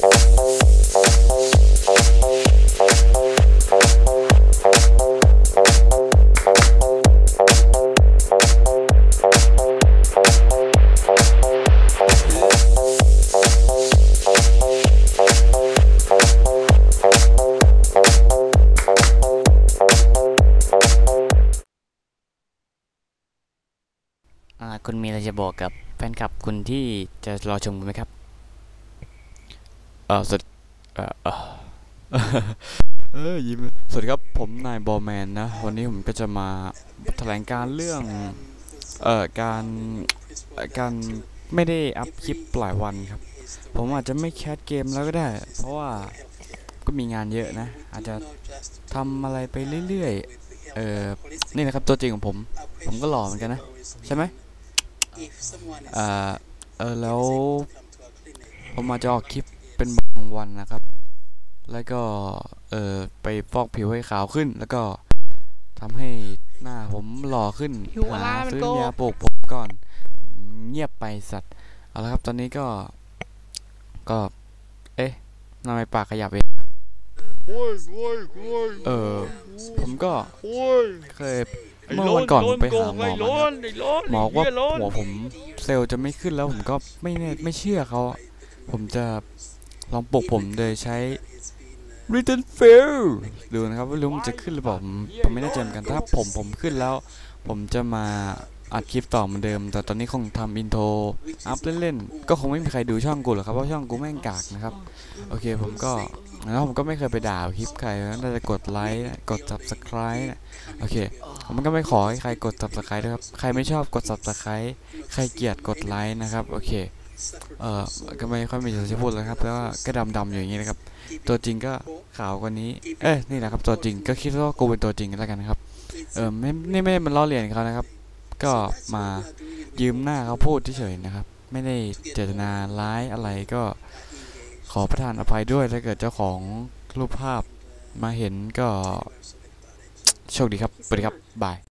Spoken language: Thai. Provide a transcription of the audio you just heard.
คุณมีอะไรจะบอกกับแฟนคลับคุณที่จะรอชมคุณไหมครับ เออสวัสดีเออยิ้มสวัสดีครับผมนายบอแมนนะ วันนี้ผมก็จะมาแถลงการเรื่องเอ่อการการไม่ได้อัพคลิปหลายวันครับ ผมอาจจะไม่แคสเกมแล้วก็ได้ เพราะว่าก็มีงานเยอะนะ อาจจะทำอะไรไปเรื่อยๆเออนี่นะครับตัวจริงของผม ผมก็หล่อเหมือนกันนะ ใช่ไหมอ่าเออแล้วผมมาจะออกคลิป เป็นบางวันนะครับ แล้วก็เออไปฟอกผิวให้ขาวขึ้น แล้วก็ทำให้หน้าผมหล่อขึ้นผิวอะไรหามันซื้อโกยาปลูกผมก่อนอืมเงียบไปสัตว์เอาละครับตอนนี้ก็ ก็ เอ๊ะทำไมปากขยับเองโอ้ยโอ้ยโอ้ยเออผมก็โอ้ยเคยเมื่อวันก่อนผมไปหาหมอไอ้มาร้อครับนไอ้ร้อนหมอว่าไเหี้ยร้อนหัวผมเซลล์จะไม่ขึ้นแล้วผมก็ไม่แน่ไม่เชื่อเขาอะผมจะ ลองปลุกผมโดยใช้ Written Fail ดูนะครับว่าลุงจะขึ้นหรือเปล่าผมผมไม่แน่ใจเหมือนกันถ้าผมผมขึ้นแล้ว ผมจะมาอัดคลิปต่อเหมือนเดิม แต่ตอนนี้คงทำอินโทรอัพเล่นๆ ก็คงไม่มีใครดูช่องกูหรอกครับเพราะช่องกูแม่งกากนะครับ โอเคผมก็แล้วผมก็ไม่เคยไปด่าคลิปใครน่าจะกดไลค์กด subscribe นะโอเค ผมก็ไม่ขอให้ใครกด subscribe นะครับ ใครไม่ชอบกด subscribe ใครเกลียดกดไลค์นะครับ โอเค เอ่อก็ไม่ค่อยมีอะไรจะพูดแล้วครับแล้วก็ดำๆอยู่อย่างนี้นะครับ ตัวจริงก็ขาวกว่านี้ เอ้ยนี่แหละครับตัวจริงก็คิดว่ากูเป็นตัวจริงกันแล้วกันนะครับ เออไม่นี่ไม่ได้มันล้อเลียนเขานะครับ ก็มายืมหน้าเขาพูดเฉยๆนะครับ ไม่ได้เจตนาร้ายอะไรก็ขอประทานอภัยด้วยถ้าเกิดเจ้าของรูปภาพมาเห็นก็โชคดีครับสวัสดีครับ บาย